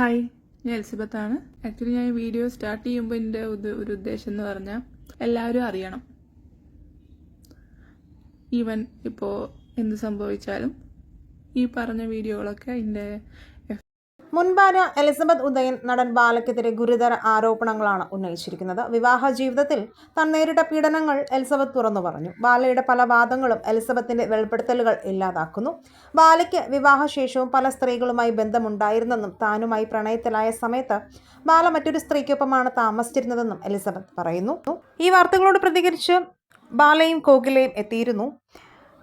Hi ഞാൻ എലിസബത്താണ് actually ഞാൻ വീഡിയോ സ്റ്റാർട്ട് ചെയ്യുമ്പോൾ എന്റെ ഒരു ഉദ്ദേശം എന്ന് പറഞ്ഞാൽ എല്ലാവരും അറിയണം. ഈവൻ ഇപ്പോൾ എന്ത് സംഭവിച്ചാലും ഈ പറഞ്ഞ വീഡിയോകളൊക്കെ എന്റെ മുൻ ഭാര്യ എലിസബത്ത് ഉദയൻ നടൻ ബാലയ്ക്കെതിരെ ഗുരുതര ആരോപണങ്ങളാണ് ഉന്നയിച്ചിരിക്കുന്നത്. വിവാഹ ജീവിതത്തിൽ താൻ നേരിട്ട പീഡനങ്ങൾ എലിസബത്ത് തുറന്നു പറഞ്ഞു. ബാലയുടെ പല വാദങ്ങളും എലിസബത്തിന്റെ വെളിപ്പെടുത്തലുകൾ ഇല്ലാതാക്കുന്നു. ബാലയ്ക്ക് വിവാഹശേഷവും പല സ്ത്രീകളുമായി ബന്ധമുണ്ടായിരുന്നെന്നും താനുമായി പ്രണയത്തിലായ സമയത്ത് ബാല മറ്റൊരു സ്ത്രീക്കൊപ്പമാണ് താമസിച്ചിരുന്നതെന്നും എലിസബത്ത് പറയുന്നു. ഈ വാർത്തകളോട് പ്രതികരിച്ച് ബാലയും കോകിലയും എത്തിയിരുന്നു.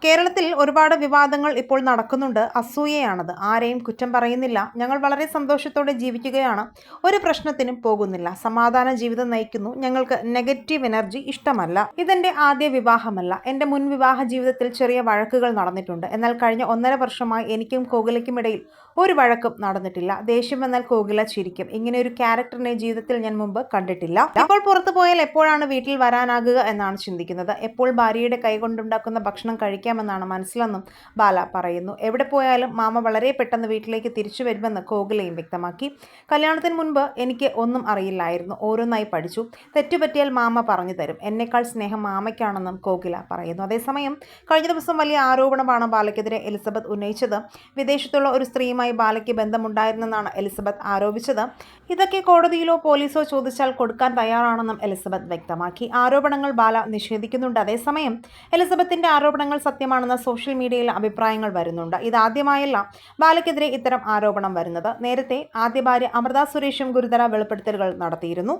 കേരളത്തിൽ ഒരുപാട് വിവാദങ്ങൾ ഇപ്പോൾ നടക്കുന്നുണ്ട്. അസൂയയാണത്. ആരെയും കുറ്റം പറയുന്നില്ല. ഞങ്ങൾ വളരെ സന്തോഷത്തോടെ ജീവിക്കുകയാണ്. ഒരു പ്രശ്നത്തിനും പോകുന്നില്ല. സമാധാന ജീവിതം നയിക്കുന്നു. ഞങ്ങൾക്ക് നെഗറ്റീവ് എനർജി ഇഷ്ടമല്ല. ഇതെന്റെ ആദ്യ വിവാഹമല്ല. എന്റെ മുൻ വിവാഹ ജീവിതത്തിൽ ചെറിയ വഴക്കുകൾ നടന്നിട്ടുണ്ട്. എന്നാൽ കഴിഞ്ഞ ഒന്നര വർഷമായി എനിക്കും കോകിലയ്ക്കും ഇടയിൽ ഒരു വഴക്കും നടന്നിട്ടില്ല. ദേഷ്യം വന്നാൽ കോകില ചിരിക്കും. ഇങ്ങനെ ഒരു ക്യാരക്ടറിനെ ജീവിതത്തിൽ ഞാൻ മുമ്പ് കണ്ടിട്ടില്ല. ഇപ്പോൾ പുറത്തു പോയാൽ എപ്പോഴാണ് വീട്ടിൽ വരാനാകുക എന്നാണ് ചിന്തിക്കുന്നത്. എപ്പോൾ ഭാര്യയുടെ കൈകൊണ്ടുണ്ടാക്കുന്ന ഭക്ഷണം കഴിക്കാമെന്നാണ് മനസ്സിലെന്നും ബാല പറയുന്നു. എവിടെ പോയാലും മാമ വളരെ പെട്ടെന്ന് വീട്ടിലേക്ക് തിരിച്ചു വരുമെന്ന് കോകിലയും വ്യക്തമാക്കി. കല്യാണത്തിന് മുൻപ് എനിക്ക് ഒന്നും അറിയില്ലായിരുന്നു. ഓരോന്നായി പഠിച്ചു. തെറ്റുപറ്റിയാൽ മാമ പറഞ്ഞു തരും. എന്നേക്കാൾ സ്നേഹം മാമയ്ക്കാണെന്നും കോകില പറയുന്നു. അതേസമയം കഴിഞ്ഞ ദിവസം വലിയ ആരോപണമാണ് ബാലയ്ക്കെതിരെ എലിസബത്ത് ഉന്നയിച്ചത്. വിദേശത്തുള്ള ഒരു സ്ത്രീയുമായി ബാലയ്ക്ക് ബന്ധമുണ്ടായിരുന്നെന്നാണ് എലിസബത്ത് ആരോപിച്ചത്. ഇതൊക്കെ കോടതിയിലോ പോലീസോ ചോദിച്ചാൽ കൊടുക്കാൻ തയ്യാറാണെന്നും എലിസബത്ത് വ്യക്തമാക്കി. ആരോപണങ്ങൾ ബാല നിഷേധിക്കുന്നുണ്ട്. അതേസമയം എലിസബത്തിന്റെ ആരോപണങ്ങൾ സത്യമാണെന്ന സോഷ്യൽ മീഡിയയിൽ അഭിപ്രായങ്ങൾ വരുന്നുണ്ട്. ഇതാദ്യമായല്ല ബാലയ്ക്കെതിരെ ഇത്തരം ആരോപണം വരുന്നത്. നേരത്തെ ആദ്യ ഭാര്യ അമൃത സുരേഷും ഗുരുതര വെളിപ്പെടുത്തലുകൾ നടത്തിയിരുന്നു.